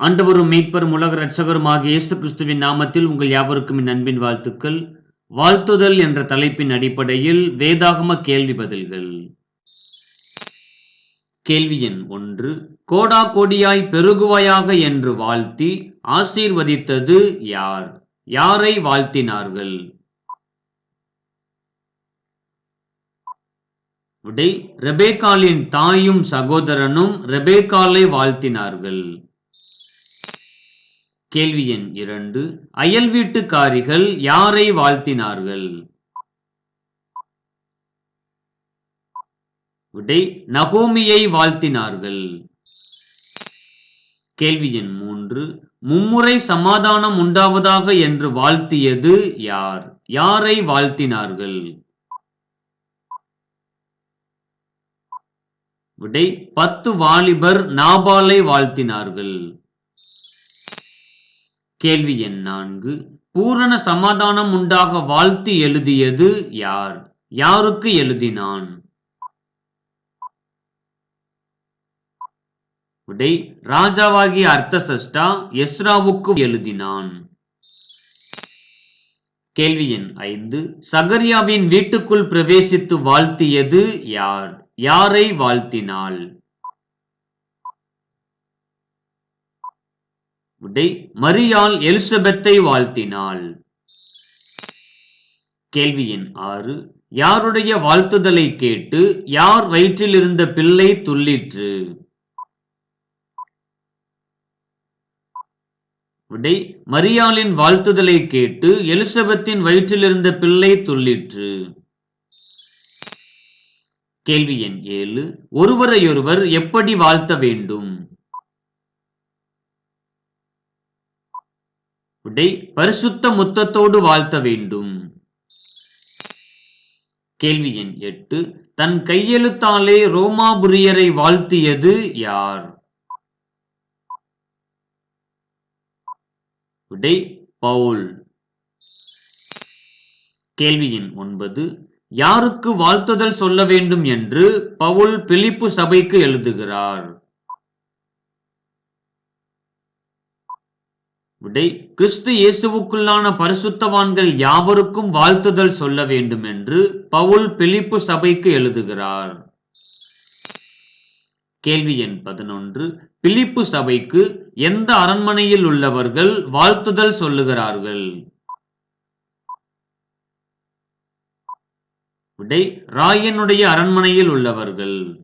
ஆண்டவரும் மீட்பரும் உலக ரட்சகரும் ஆகிய இயேசு கிறிஸ்துவின் நாமத்தில் உங்கள் யாவருக்கும் என் அன்பின் வாழ்த்துக்கள். வாழ்த்துதல் என்ற தலைப்பின் அடிப்படையில் வேதாகம கேள்வி பதில்கள். கேள்வி எண் ஒன்று கோடா கோடியாய் பெருகுவாயாக என்று வாழ்த்தி ஆசீர்வதித்தது யார்? யாரை வாழ்த்தினார்கள்? விடை ரெபேக்காலின் தாயும் சகோதரனும் ரெபேக்காலை வாழ்த்தினார்கள். கேள்வி எண் இரண்டு. அயல் வீட்டுக்காரிகள் யாரை வாழ்த்தினார்கள்? விடை நகோமியை வாழ்த்தினார்கள். கேள்வி எண் மூன்று. மும்முறை சமாதானம் உண்டாவதாக என்று வாழ்த்தியது யார்? யாரை வாழ்த்தினார்கள்? விடை பத்து வாலிபர் நாபாலை வாழ்த்தினார்கள். கேள்வி எண் நான்கு. பூரண சமாதானம் உண்டாக வாழ்த்து எழுதியது யார்? யாருக்கு எழுதினான்? விடை ராஜாவாகிய அர்த்தசஷ்டா எஸ்ராவுக்கு எழுதினான். கேள்வி எண் ஐந்து. சகரியாவின் வீட்டுக்குள் பிரவேசித்து வாழ்த்தியது யார்? யாரை வாழ்த்தினாள் விடை மரியாள் எலிசபெத்தை வாழ்த்தினாள். கேள்வி எண் ஆறு. யாருடைய வாழ்த்துதலை கேட்டு யார் வயிற்றில் இருந்த பிள்ளை துள்ளிற்று? விடை மரியாளின் வாழ்த்துதலை கேட்டு எலிசபெத்தின் வயிற்றில் இருந்த பிள்ளை துள்ளிற்று. கேள்வி எண் ஏழு. ஒருவரையொருவர் எப்படி வாழ்த்த வேண்டும்? உடை பரிசுத்த முத்தத்தோடு வாழ்த்த வேண்டும். கேள்வி எண் எட்டு. தன் கையெழுத்தாலே ரோமாபுரியரை வாழ்த்தியது யார்? விடை பவுல். கேள்வி எண் ஒன்பது. யாருக்கு வாழ்த்துதல் சொல்ல வேண்டும் என்று பவுல் பிலிப்பு சபைக்கு எழுதுகிறார். விடை கிறிஸ்து இயேசுவுக்குள்ளான பரிசுத்தவான்கள் யாவருக்கும் வாழ்த்துதல் சொல்ல வேண்டும் என்று பவுல் பிலிப்பு சபைக்கு எழுதுகிறார். கேள்வி எண் பதினொன்று. பிலிப்பு சபைக்கு எந்த அரண்மனையில் உள்ளவர்கள் வாழ்த்துதல் சொல்லுகிறார்கள்? விடை ராயனுடைய அரண்மனையில் உள்ளவர்கள்.